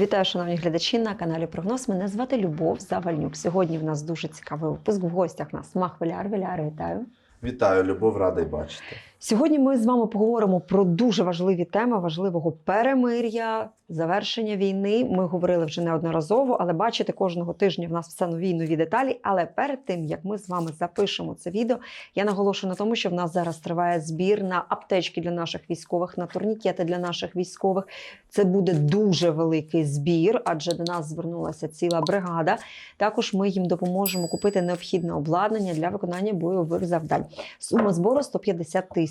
Вітаю, шановні глядачі на каналі Прогноз. Мене звати Любов Завальнюк. Сьогодні в нас дуже цікавий випуск. В гостях нас Мах Віляр. Віляр, вітаю. Вітаю, Любов, радий бачити. Сьогодні ми з вами поговоримо про дуже важливі теми важливого перемир'я, завершення війни. Ми говорили вже неодноразово, але бачите, кожного тижня в нас все нові й нові деталі. Але перед тим як ми з вами запишемо це відео, я наголошую на тому, що в нас зараз триває збір на аптечки для наших військових, на турнікети для наших військових. Це буде дуже великий збір, адже до нас звернулася ціла бригада. Також ми їм допоможемо купити необхідне обладнання для виконання бойових завдань. Сума збору 150 тисяч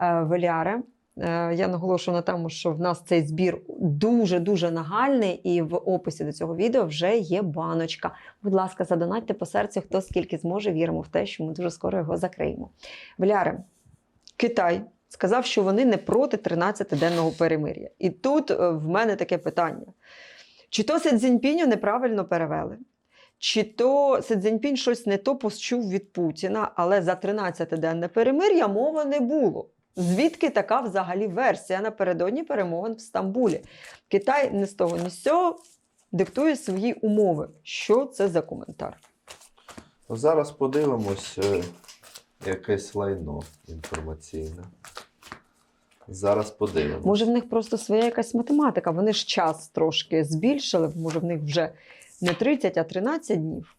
Е, веляри. Е, Я наголошую на тому, що в нас цей збір дуже дуже нагальний, і в описі до цього відео вже є баночка. Будь ласка, задонатьте по серцю, хто скільки зможе. Віримо в те, що ми дуже скоро його закриємо. Веляри, Китай сказав, що вони не проти 13-денного перемир'я. І тут е, в мене таке питання: чи то Си Цзіньпіню неправильно перевели? Чи то Си Цзіньпінь щось не то почув від Путіна, але за 13-денне перемир'я мови не було. Звідки така взагалі версія напередодні перемовин в Стамбулі? Китай не з того, ні з цього диктує свої умови. Що це за коментар? Ну, Зараз подивимось е, якесь лайно інформаційне. Зараз подивимось. Може, в них просто своя якась математика. Вони ж час трошки збільшили, може, в них вже не 30, а 13 днів.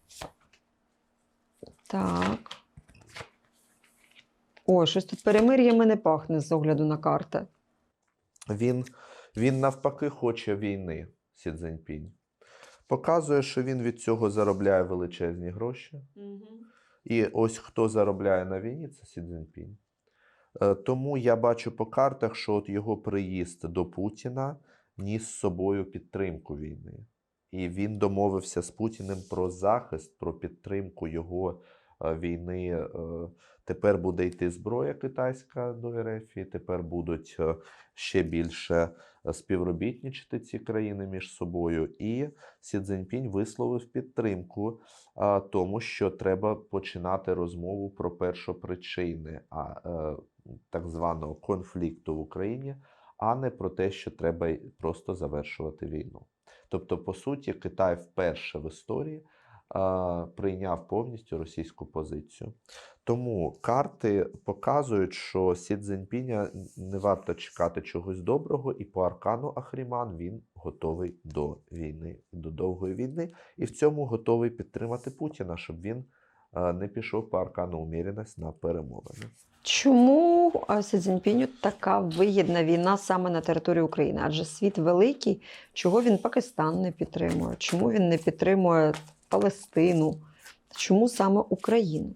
Так. Ой, щось тут перемир'ями не пахне з огляду на карти. Він, він навпаки хоче війни, Сі Цзіньпінь. Показує, що він від цього заробляє величезні гроші. І ось хто заробляє на війні, це Сі Цзіньпінь. Е, Тому я бачу по картах, що от його приїзд до Путіна ніс з собою підтримку війни. І він домовився з Путіним про захист, про підтримку його е, війни. Е, Тепер буде йти зброя китайська до РФ, і тепер будуть е, ще більше співробітничати ці країни між собою. І Сі Цзіньпінь висловив підтримку тому, що треба починати розмову про першопричини а, так званого конфлікту в Україні, а не про те, що треба просто завершувати війну. Тобто, по суті, Китай вперше в історії а, прийняв повністю російську позицію. Тому карти показують, що Сі Цзіньпіня не варто чекати чогось доброго, і по аркану Ахріман він готовий до війни, до довгої війни, і в цьому готовий підтримати Путіна, щоб він не пішов по аркану уміреність на перемовини. Чому а, Цзіньпіню така вигідна війна саме на території України? Адже світ великий. Чого він Пакистан не підтримує? Чому він не підтримує Палестину? Чому саме Україну?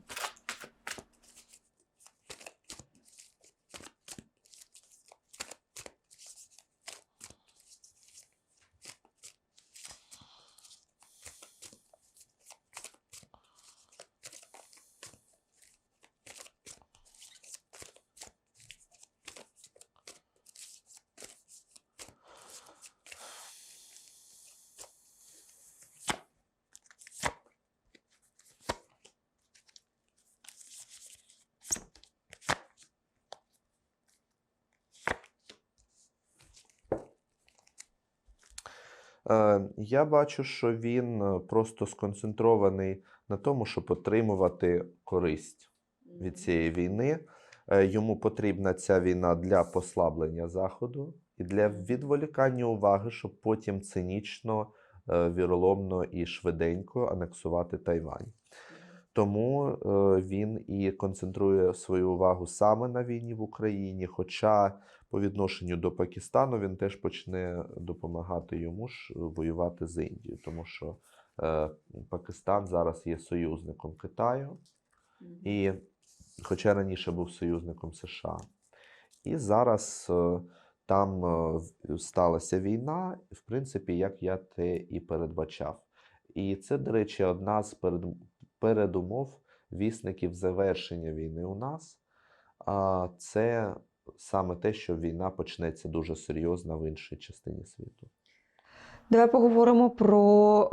Я бачу, що він е, просто сконцентрований на тому, щоб отримувати користь від цієї війни. Е, Йому потрібна ця війна для послаблення Заходу і для відволікання уваги, щоб потім цинічно, е, віроломно і швиденько анексувати Тайвань. Тому е, він і концентрує свою увагу саме на війні в Україні. Хоча по відношенню до Пакистану він теж почне допомагати йому ж воювати з Індією, тому що е, Пакистан зараз є союзником Китаю, і хоча раніше був союзником США. І зараз е, там сталася війна, в принципі, як я те і передбачав. І це, до речі, одна з перед, передумов вісників завершення війни у нас. Це саме те, що війна почнеться дуже серйозно в іншій частині світу. Давай поговоримо про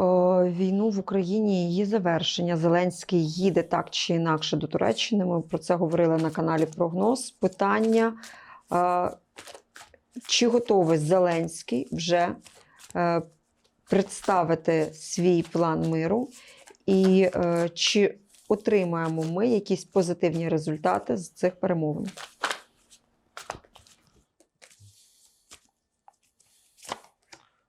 е, війну в Україні і її завершення. Зеленський їде так чи інакше до Туреччини. Ми про це говорили на каналі Прогноз. Питання: е, чи готовий Зеленський вже е, представити свій план миру і е, чи отримаємо ми якісь позитивні результати з цих перемовин.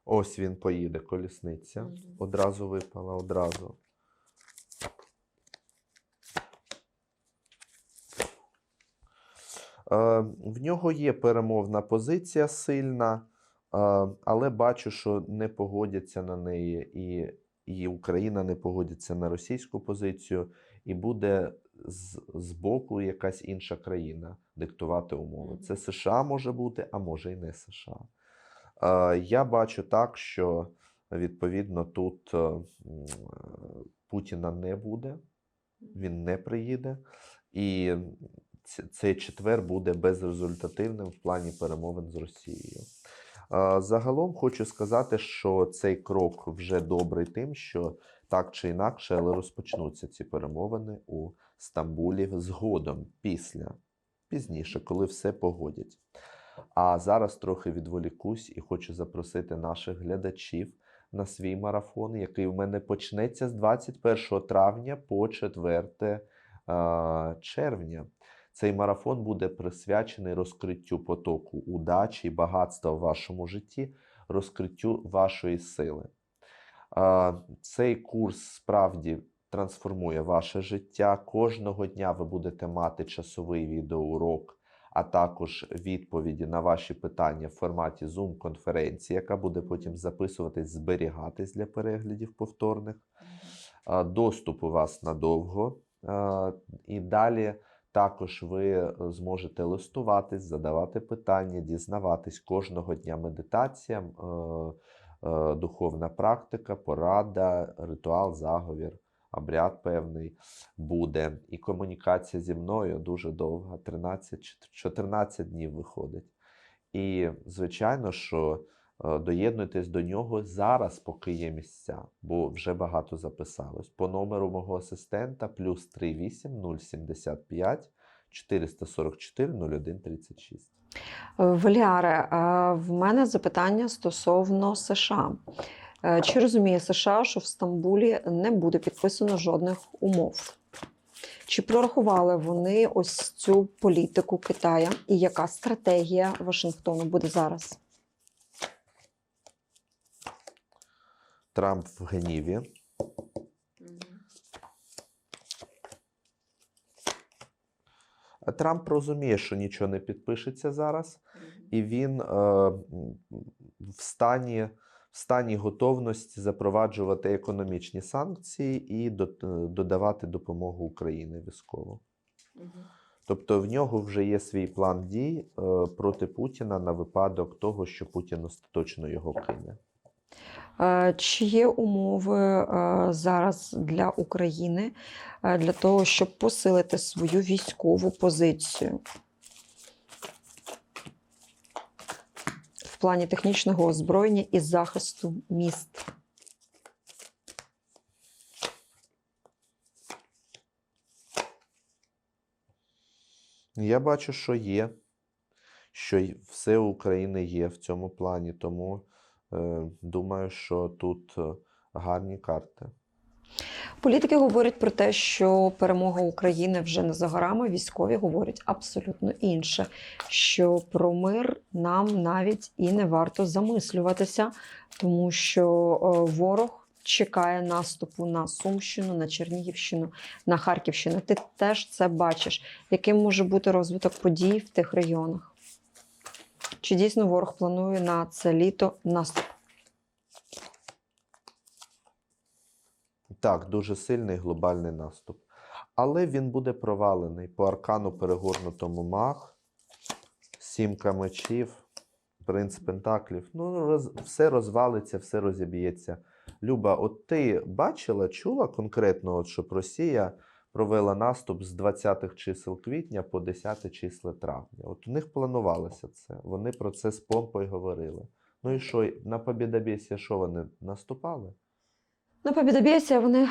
Ось він поїде, колісниця. Одразу випала, одразу. Е, В нього є перемовна позиція сильна, е, але бачу, що не погодяться на неї, і, і Україна не погодиться на російську позицію, і буде з, з боку якась інша країна диктувати умови. Це США може бути, а може і не США. Е, Я бачу так, що відповідно тут е, Путіна не буде, він не приїде, і цей четвер буде безрезультативним в плані перемовин з Росією. Загалом хочу сказати, що цей крок вже добрий тим, що так чи інакше, але розпочнуться ці перемовини у Стамбулі згодом, після, пізніше, коли все погодять. А зараз трохи відволікусь і хочу запросити наших глядачів на свій марафон, який в мене почнеться з 21 травня по 4 е, червня. Цей марафон буде присвячений розкриттю потоку удачі багатства в вашому житті, розкриттю вашої сили. Цей курс справді трансформує ваше життя. Кожного дня ви будете мати часовий відеоурок, а також відповіді на ваші питання в форматі Zoom-конференції, яка буде потім записуватись, зберігатись для переглядів повторних. Доступ у вас надовго. І далі також ви е, зможете листуватись, задавати питання, дізнаватись кожного дня медитація, е, е, духовна практика, порада, ритуал, заговір, обряд певний буде. І комунікація зі мною дуже довга, 13-14 днів виходить. І, звичайно, що доєднуйтесь до нього зараз, поки є місця, бо вже багато записалось. По номеру мого асистента плюс 38 075 444 01 36. Е, Валіаре, е, в мене запитання стосовно США. Е, Чи розуміє США, що в Стамбулі не буде підписано жодних умов? Чи прорахували вони ось цю політику Китая і яка стратегія Вашингтону буде зараз? Трамп в гніві. Трамп розуміє, що нічого не підпишеться зараз, і він е, в стані, в стані готовності запроваджувати економічні санкції і до- е, додавати допомогу Україні військову. Тобто в нього вже є свій план дій е, проти Путіна на випадок того, що Путін остаточно його кине. Е, Чи є умови е, зараз для України е, для того, щоб посилити свою військову позицію? В плані технічного озброєння і захисту міст. Я бачу, що є, що все України є в цьому плані, тому думаю, що тут е, гарні карти. Політики говорять про те, що перемога України вже не за горами. Військові говорять абсолютно інше. Що про мир нам навіть і не варто замислюватися, тому що е, ворог чекає наступу на Сумщину, на Чернігівщину, на Харківщину. Ти теж це бачиш, яким може бути розвиток подій в тих регіонах. Чи дійсно ворог планує на це літо наступ? Так, дуже сильний глобальний наступ. Але він буде провалений по аркану перегорнутому маг, сімка мечів, принц пентаклів. Ну, роз, все розвалиться, все розіб'ється. Люба, от ти бачила, чула конкретно, от, щоб Росія провела наступ з 20-х чисел квітня по 10 числа травня. От у них планувалося це. Вони про це з помпою говорили. Ну і що, на Побєдобєсія що вони наступали? На Побєдобєсія вони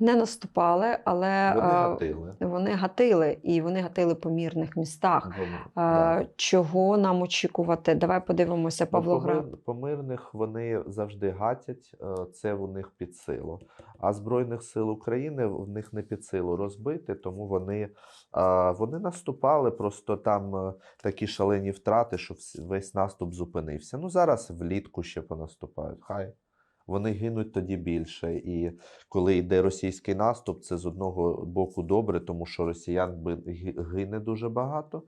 не наступали, але Вони гатили. вони гатили, і вони гатили по мірних містах. Вони- да. Чого нам очікувати? Давай подивимося Ну, Павлоград. По, мир- по мирних вони завжди гатять, е, це у них під силу. А Збройних сил України в них не під силу розбити, тому вони, вони наступали, просто там е, такі шалені втрати, що весь наступ зупинився. Ну зараз влітку ще понаступають. Хай. Вони гинуть тоді більше. І коли йде російський наступ, це з одного боку добре, тому що росіян гине дуже багато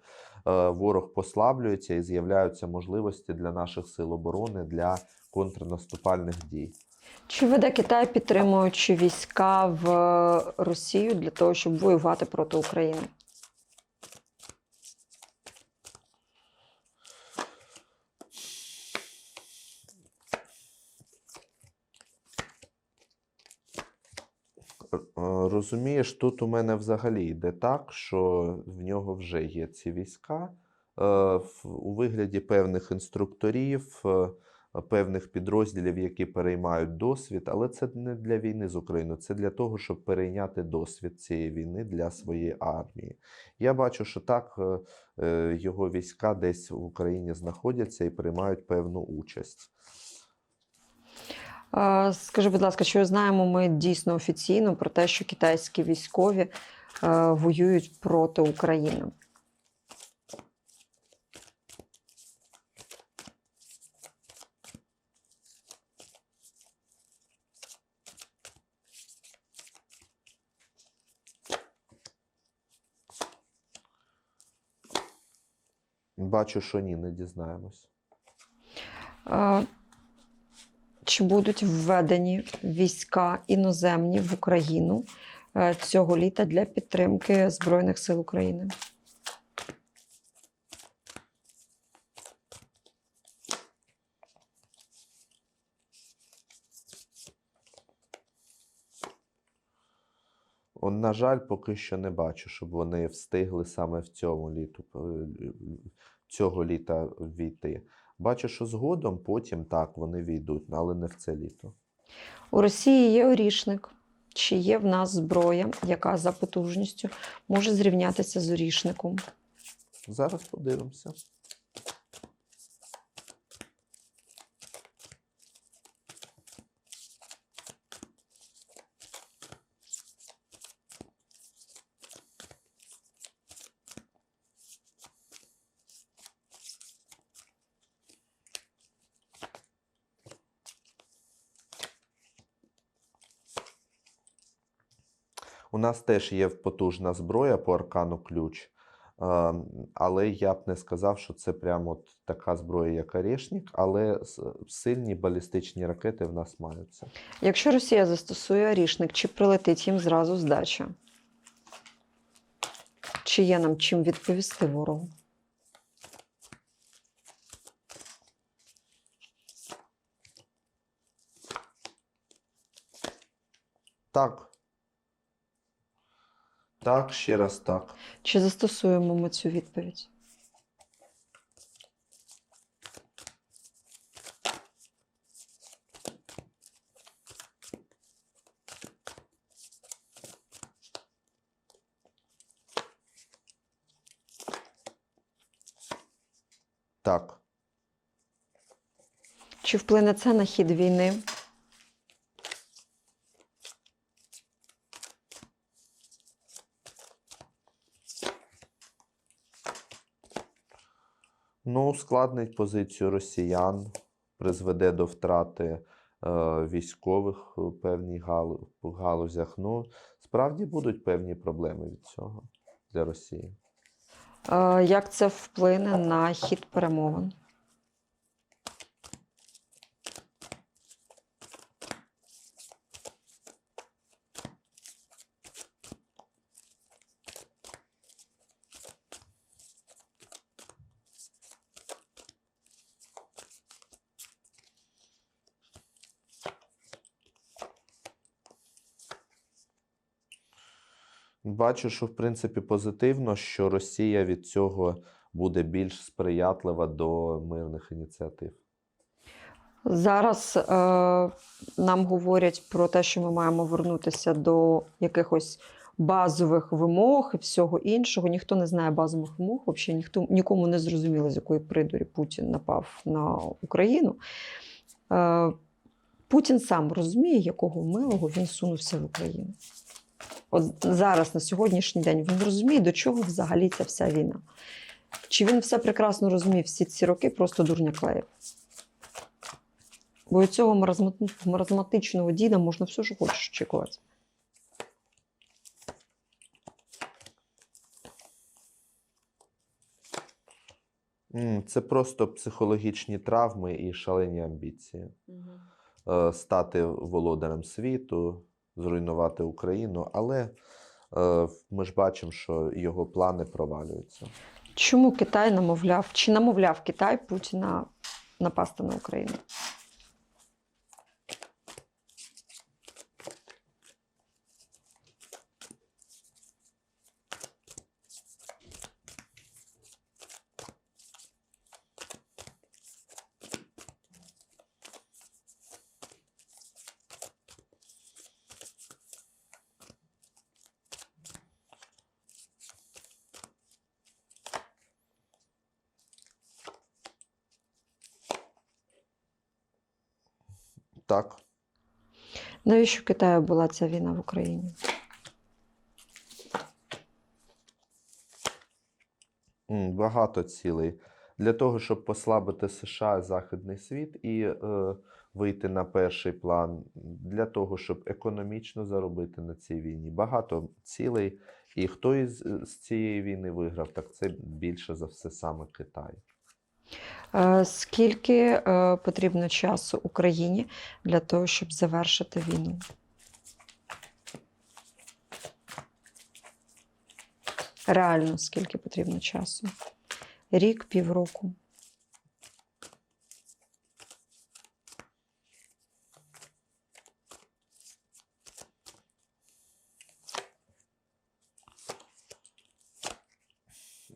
е, ворог послаблюється і з'являються можливості для наших сил оборони для контрнаступальних дій. Чи веде Китай, підтримуючи війська в е, Росію для того, щоб воювати проти України? Розумієш, тут у мене взагалі йде так, що в нього вже є ці війська е, у вигляді певних інструкторів, е, певних підрозділів, які переймають досвід, але це не для війни з Україною, це для того, щоб перейняти досвід цієї війни для своєї армії. Я бачу, що так е, е, його війська десь в Україні знаходяться і приймають певну участь. Скажи, будь ласка, чи знаємо ми дійсно офіційно про те, що китайські військові е, воюють проти України? Бачу, що ні, не дізнаємось. Чи будуть введені війська іноземні в Україну е, цього літа для підтримки Збройних сил України? На жаль, поки що не бачу, щоб вони встигли саме в цьому літу, е, цього літа війти. Бачу, що згодом потім так вони війдуть, але не в це літо. У Росії є орішник. Чи є в нас зброя, яка за потужністю може зрівнятися з орішником? Зараз подивимося. У нас теж є потужна зброя по аркану ключ, е, але я б не сказав, що це прямо от така зброя, як Орешник, але сильні балістичні ракети в нас маються. Якщо Росія застосує орішник, чи прилетить їм зразу здача? Чи є нам чим відповісти ворогу? Так. Так, ще раз так. Чи застосуємо ми цю відповідь? Так. Чи вплине це на хід війни? Ну, ускладнить позицію росіян, призведе до втрати е, військових у певній гал, галузях. Ну, справді будуть певні проблеми від цього для Росії. Е, Як це вплине на хід перемовин? Бачу, що в принципі позитивно, що Росія від цього буде більш сприятлива до мирних ініціатив. Зараз е, нам говорять про те, що ми маємо вернутися до якихось базових вимог і всього іншого. Ніхто не знає базових вимог, взагалі ніхто нікому не зрозуміло, з якої придурі Путін напав на Україну. Е, Путін сам розуміє, якого милого він сунувся в Україну. От зараз, на сьогоднішній день, він розуміє, до чого взагалі ця вся війна. Чи він все прекрасно розумів всі ці роки, просто дурня клеїв. Бо від цього маразмат- маразматичного діда можна все, що хочеш очікувати. Це просто психологічні травми і шалені амбіції. Е, Стати володарем світу, зруйнувати Україну, але е, ми ж бачимо, що його плани провалюються. Чому Китай намовляв, чи намовляв Китай Путіна напасти на Україну? Так, Навіщо Китаю була ця війна в Україні? Багато цілей. Для того, щоб послабити США Західний світ і е, вийти на перший план, для того, щоб економічно заробити на цій війні. Багато цілей. І хто із з цієї війни виграв, так це більше за все саме Китай. Е, Скільки е, потрібно часу Україні для того, щоб завершити війну? Реально, скільки потрібно часу? Рік, півроку.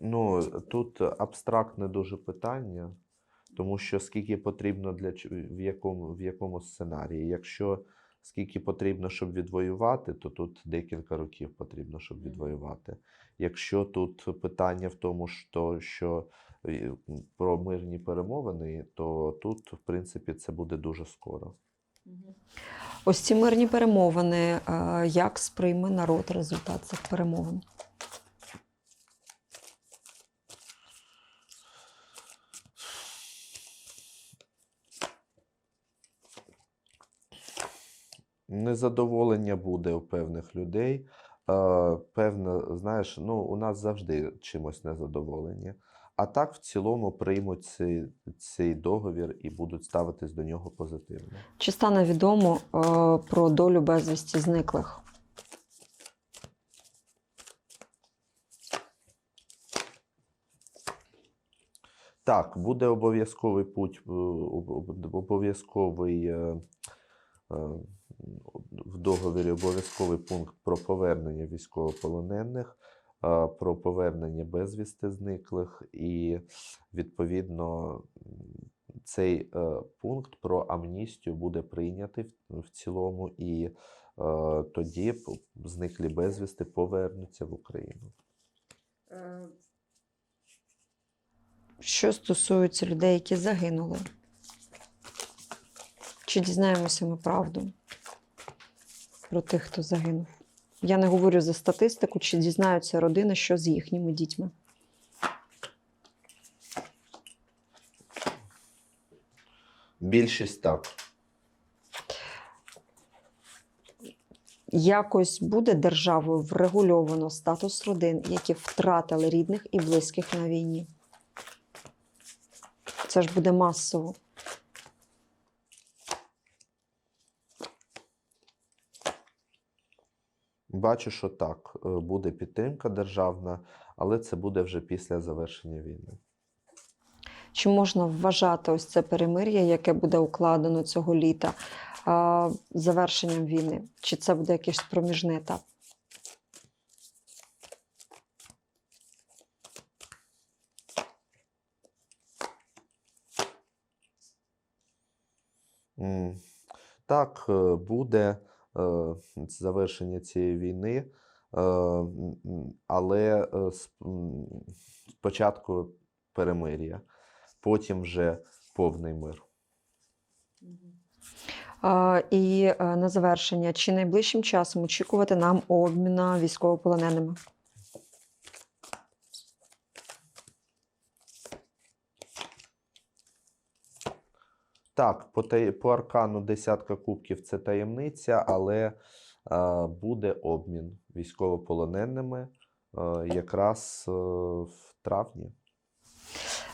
Ну, тут абстрактне дуже питання, тому що скільки потрібно для ч- в якому, в якому сценарії. Якщо скільки потрібно, щоб відвоювати, то тут декілька років потрібно, щоб відвоювати. Якщо тут питання в тому, що, що е, про мирні перемовини, то тут, в принципі, це буде дуже скоро. Ось ці мирні перемовини. е, Як сприйме народ результат цих перемовин? Незадоволення буде у певних людей. Е, Певно, знаєш, ну, у нас завжди чимось незадоволення. А так, в цілому, приймуть цей, цей договір і будуть ставитись до нього позитивно. Чи стане відомо е, про долю безвісті зниклих? Так, буде обов'язковий путь, е, об- об- обов'язковий е, е, в договорі обов'язковий пункт про повернення військовополонених, е, про повернення безвісти зниклих, і відповідно цей е, пункт про амністію буде прийнятий в, цілому, і е, тоді зниклі безвісти повернуться в Україну. Що стосується людей, які загинули? Чи дізнаємося ми правду про тих, хто загинув? Я не говорю за статистику, чи дізнаються родини, що з їхніми дітьми. Більшість так. Якось буде державою врегульовано статус родин, які втратили рідних і близьких на війні. Це ж буде масово. Бачу, що так, е, буде підтримка державна, але це буде вже після завершення війни. Чи можна вважати ось це перемир'я, яке буде укладено цього літа, завершенням війни? Чи це буде якийсь проміжний етап? Так, е, буде е, завершення цієї війни, е, але е, спочатку перемир'я, потім вже повний мир. І е, на завершення, чи найближчим часом очікувати нам обміна військовополоненими? Так, по, та- по аркану десятка кубків це таємниця, але е, буде обмін військовополоненими е, якраз е, в травні.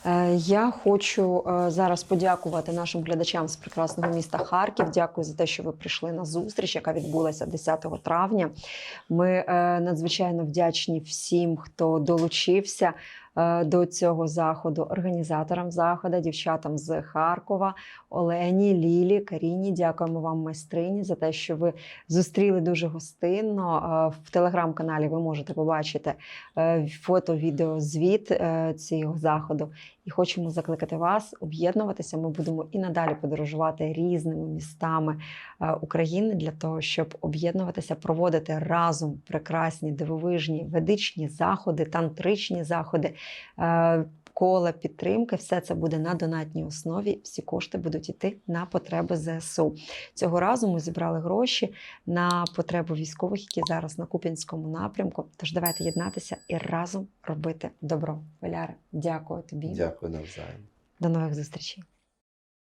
Е, Я хочу е, зараз подякувати нашим глядачам з прекрасного міста Харків. Дякую за те, що ви прийшли на зустріч, яка відбулася 10 травня. Ми е, надзвичайно вдячні всім, хто долучився до цього заходу, організаторам заходу, дівчатам з Харкова, Олені, Лілі, Каріні. Дякуємо вам, майстрині, за те, що ви зустріли дуже гостинно. Е, В телеграм-каналі ви можете побачити е, фото, відео, звіт е, цього заходу. І хочемо закликати вас об'єднуватися. Ми будемо і надалі подорожувати різними містами е, України для того, щоб об'єднуватися, проводити разом прекрасні дивовижні ведичні заходи, тантричні заходи. Кола підтримки, все це буде на донатній основі. Всі кошти будуть йти на потреби ЗСУ. Цього разу ми зібрали гроші на потребу військових, які зараз на Куп'янському напрямку. Тож давайте єднатися і разом робити добро. Валяре, дякую тобі. Дякую навзаєм. До нових зустрічей.